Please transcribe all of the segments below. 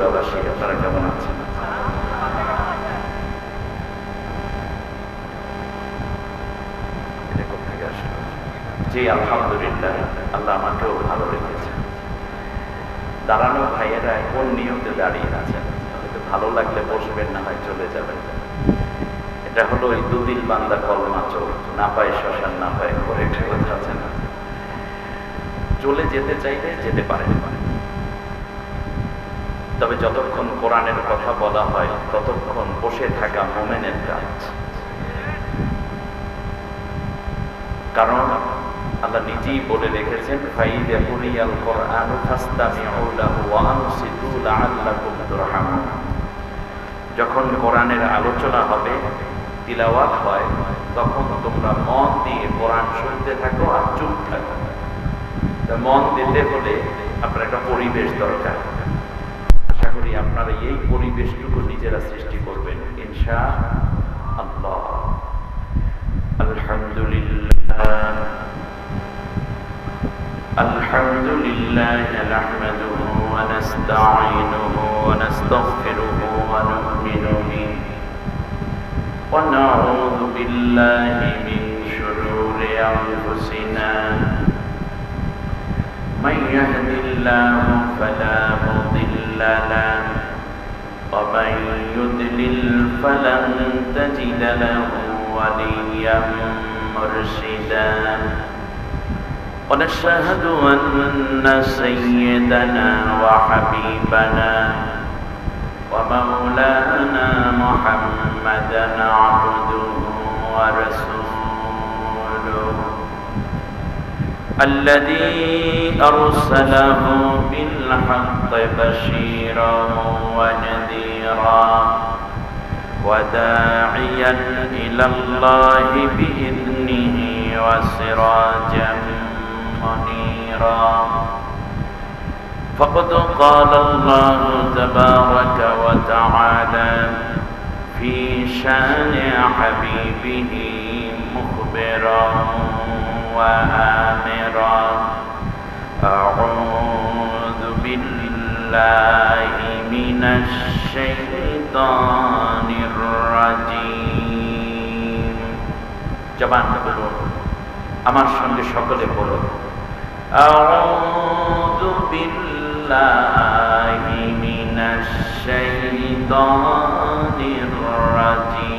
বগুড়াবাসী আপনারা কেমন আছেন? জি আলহামদুলিল্লাহ আল্লাহ আমাকেও ভালো রেখেছে দাঁড়ানো ভাইয়েরা কোন নিয়মে দাঁড়িয়ে আছেন ভালো লাগলে বসবেন না হয় চলে যাবেন এটা হলো ওই দুদিন বান্দা কলমা চোর না পায় শ্মশান না পায় করে একটা কথা চলে যেতে চাইলে যেতে পারেন তবে যতক্ষণ কোরআনের কথা বলা হয়, ততক্ষণ বসে থাকা মোমেনের কাজ। কারণ আল্লাহ নিজেই বলে রেখেছেন যখন কোরআনের আলোচনা হবে, তিলাওয়াত হয়, তখন তোমরা মন দিয়ে কোরআন শুনতে থাকো আর চুপ থাকো। মন দিতে হলে আপনার একটা পরিবেশ দরকার। আপনারা এই পরিবেশটুকু নিজেরা সৃষ্টি করবেন ইনশা আল্লাহ আলহামদুলিল্লাহ الحمد لله نحمده ونستعينه ونستغفره ونؤمن به ونعوذ بالله من شرور أنفسنا من يهد الله فلا مضل له ومن يضلل فلن تجد له وليا مرشدا. ونشهد أن سيدنا وحبيبنا ومولانا محمدا عبده ورسوله. الذي أرسله بالحق بشيرا ونذيرا وداعيا إلى الله بإذنه وسراجا منيرا. فقد قال الله تبارك وتعالى في شأن حبيبه مخبرا. وآمرا أعوذ بالله من الشيطان الرجيم জবান বলুন আমার সঙ্গে সকলে বলুন أعوذ بالله من الشيطان الرجيم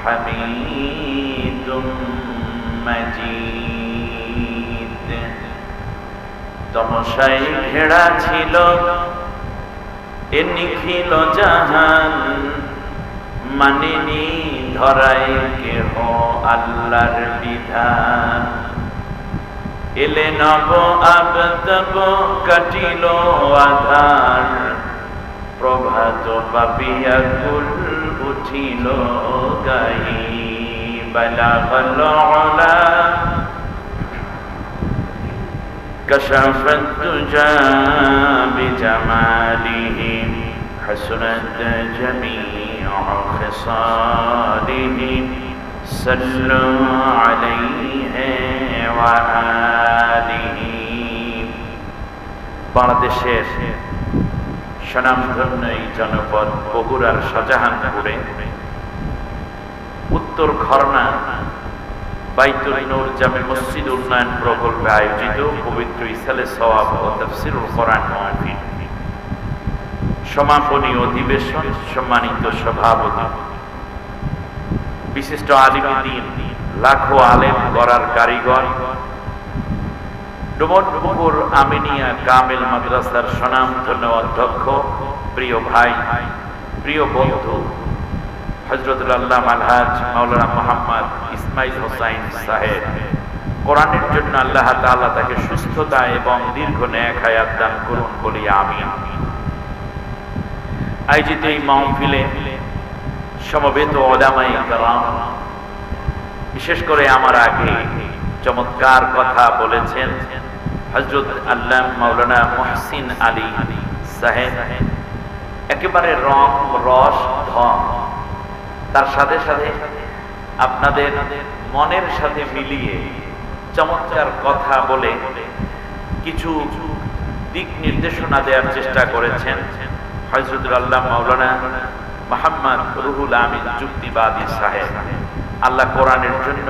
حميد مجيد তমসাই ঘেরা ছিল এ নিখিল জাহান মানিনি ধরাই কেহ আল্লাহর বিধান এলে নব আবতব কাটিল আধার প্রভাত পাপিয়া কুল উঠিল গাই বালাগল ওলা كشف الدجى بجماله حسنت جميع خصاله صلوا عليه وآله বাংলাদেশের স্বনামধন্য এই জনপদ বগুড়ার শাহজাহানপুরে উত্তর খরনা বাইতুল নূর জামে মসজিদ উন্নয়ন প্রকল্পে আয়োজিত পবিত্র ইসালে সওয়াব ও তাফসিরুল কোরআন মাহফিল। সমাপনী অধিবেশন, সম্মানিত সভাপতি। বিশিষ্ট আলিমুদ্দিন, লাখো আলেম গড়ার কারিগর। ডুমনপুকুর আমিনিয়া কামেল মাদ্রাসার স্বনামধন্য অধ্যক্ষ, প্রিয় ভাই, প্রিয় বন্ধু হজরতুল আল্লাহ আলহাজ মাওলানা মোহাম্মদ ইসমাইল হোসাইন সাহেব। কোরআনের জন্য আল্লাহ তাকে সুস্থতা এবং দীর্ঘ ন্যাক হায়াত দান করুন বলি আমি এই মাহফিলে সমবেত বিশেষ করে আমার আগে চমৎকার কথা বলেছেন হজরত আল্লাহ মাওলানা মহসিন আলী সাহেব। একেবারে রং, রস, ধন। তার সাথে সাথে আপনাদের মনের সাথে মিলিয়ে চমৎকার কথা বলে কিছু দিক নির্দেশনা দেওয়ার চেষ্টা করেছেন হজরতুল আল্লাহ মাওলানা মোহাম্মদ রুহুল আমিন যুক্তিবাদী সাহেব। আল্লাহ কোরআনের জন্য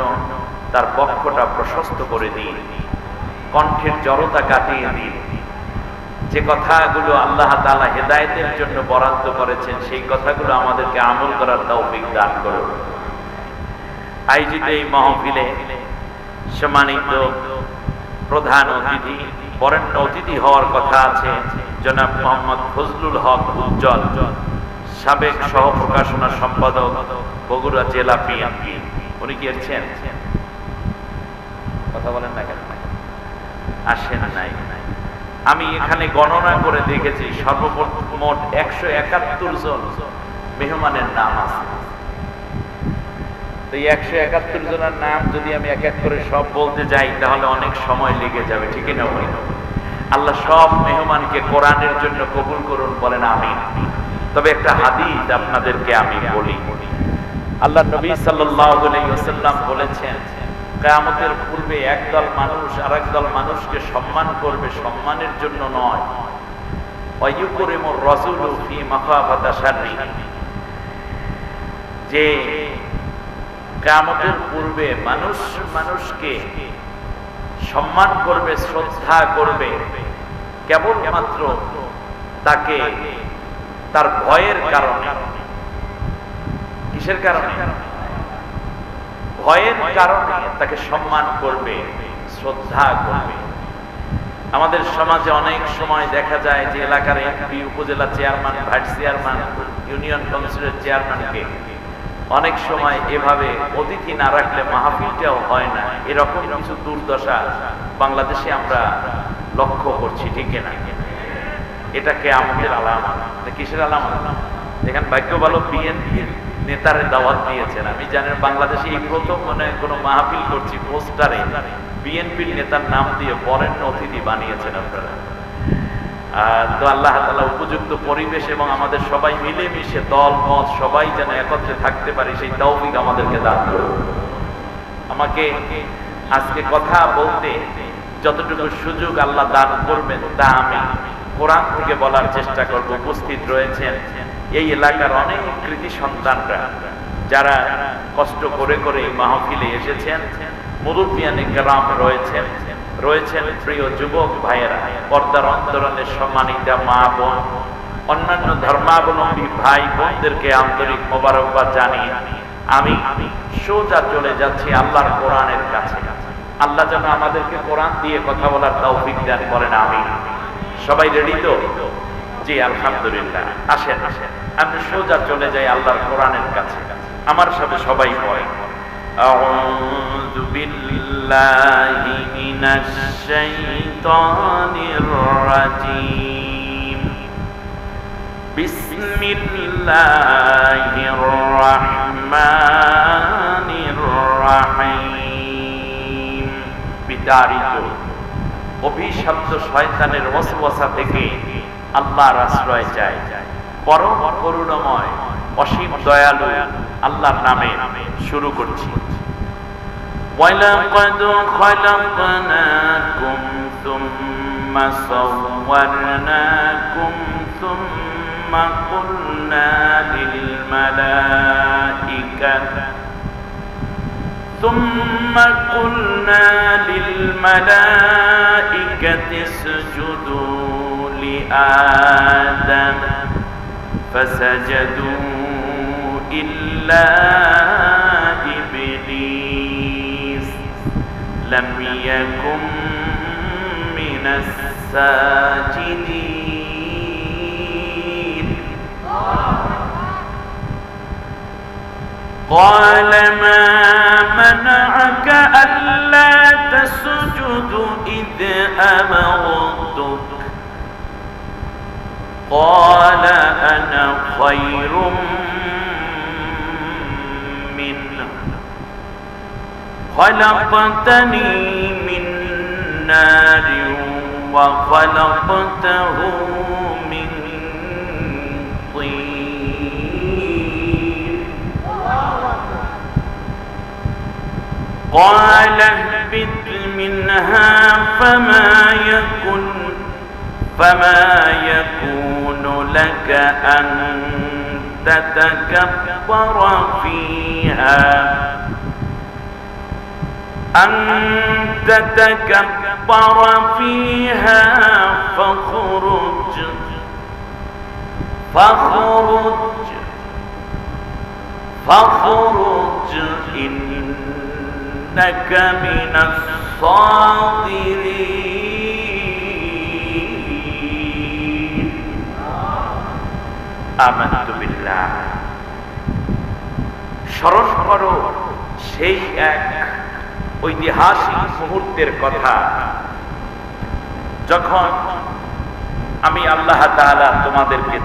তার পক্ষটা প্রশস্ত করে দিন, কণ্ঠের জড়তা কাটিয়ে দিন। যে কথাগুলো আল্লাহ তালা হেদায়তের জন্য বরাদ্দ করেছেন, সেই কথাগুলো আমাদেরকে আমল করার তৌফিক দান করুন। আয়োজিত এই মহফিলে সম্মানিত প্রধান অতিথি, বরেণ্য অতিথি হওয়ার কথা আছে, জনাব মোহাম্মদ ফজলুল হক উজ্জ্বল, সাবেক সহ প্রকাশনা সম্পাদক, বগুড়া জেলা পিএমপি উনি কি এসছেন? কথা বলেন না কেন? আসেন নাই। আমি এখানে গণনা করে দেখেছি সর্বমোট একশো একাত্তর জন মেহমানের নাম আছে। তো এই একশো একাত্তর জনের নাম যদি আমি এক এক করে সব বলতে যাই, তাহলে অনেক সময় লেগে যাবে ঠিক না বলি আল্লাহ সব মেহমানকে কোরআনের জন্য কবুল করুন, বলেন আমি তবে একটা হাদিস আপনাদেরকে আমি বলি। আল্লাহ নবী সাল্লাম বলেছেন কেয়ামতের পূর্বে একদল মানুষ আর একদল মানুষকে সম্মান করবে, সম্মানের জন্য নয়। যে কেয়ামতের পূর্বে মানুষ মানুষকে সম্মান করবে, শ্রদ্ধা করবে, কেবলমাত্র তাকে তার ভয়ের কারণে। কিসের কারণে? ভয়ের কারণে তাকে সম্মান করবে, শ্রদ্ধা করবে। আমাদের সমাজে অনেক সময় দেখা যায় যে এলাকার এমপি, উপজেলা চেয়ারম্যান, ভাইস চেয়ারম্যান, ইউনিয়ন কাউন্সিলের চেয়ারম্যানকে অনেক সময় এভাবে অতিথি না রাখলে মাহফিলটাও হয় না। এরকম কিছু দুর্দশা বাংলাদেশে আমরা লক্ষ্য করছি, ঠিক না এটাকে আমাদের আলামা কিসের আলামা এখানে ভাগ্য ভালো বিএনপির নেতারে দাওয়াত দিয়েছেন। আমি জানেন বাংলাদেশে এই প্রথম মনে কোনো মাহফিল করছি পোস্টারে বিএনপির নেতার নাম দিয়ে বরেণ্য অতিথি বানিয়েছেন আপনারা। তো আল্লাহ তালা উপযুক্ত পরিবেশ এবং আমাদের সবাই মিলেমিশে দল, মত সবাই যেন একত্রে থাকতে পারি, সেই তৌফিক আমাদেরকে দান করুন। আমাকে আজকে কথা বলতে যতটুকু সুযোগ আল্লাহ দান করবেন তা আমি কোরআন থেকে বলার চেষ্টা করব। উপস্থিত রয়েছেন এই এলাকার অনেক কৃতি সন্তানরা, যারা কষ্ট করে করে মাহফিলে এসেছেন মুরব্বিয়ানে গ্রাম রয়েছেন। রয়েছেন প্রিয় যুবক ভাইয়েরা, পর্দার অন্তরণের সম্মানিতা মা বোন, অন্যান্য ধর্মাবলম্বী ভাই বোনদেরকে আন্তরিক মোবারকবাদ জানিয়ে আমি সোজা চলে যাচ্ছি আল্লাহর কোরআনের কাছে। আল্লাহ যেন আমাদেরকে কোরআন দিয়ে কথা বলার তৌফিক দান করেন আমি সবাই রেডি তো? জি, আলহামদুলিল্লাহ। আসেন আসেন। আমি সোজা চলে যাই আল্লাহর কোরআনের কাছে আমার সাথে সবাই পড়ে أعوذ بالله من الشيطان الرجيم بسم الله الرحمن الرحيم বিতাড়িত অভিশপ্ত শয়তানের ওয়াসওয়াসা থেকে আল্লাহর আশ্রয় চাই পরম করুণাময় অসীম দয়ালু আল্লাহর নামে শুরু করছি ولقد خلقناكم ثم صورناكم ثم قلنا للملائكة ثم قلنا للملائكة اسجدوا لآدم فسجدوا إلا إبليس لم يكن من الساجدين. قال ما منعك ألا تسجد إذ أمرتك؟ قال أنا خير منه. خلقتني من نار وخلقته من طين. قال اهبط منها فما يكن فما يكون لك أن تتكبر فيها. أن تتكبر فيها فاخرج. فاخرج. فاخرج. إنك من الصاغرين. আমানত বিল্লাহ স্মরণ সেই এক ঐতিহাসিক মুহূর্তের কথা। যখন আমি আল্লাহ তাআলা তোমাদেরকে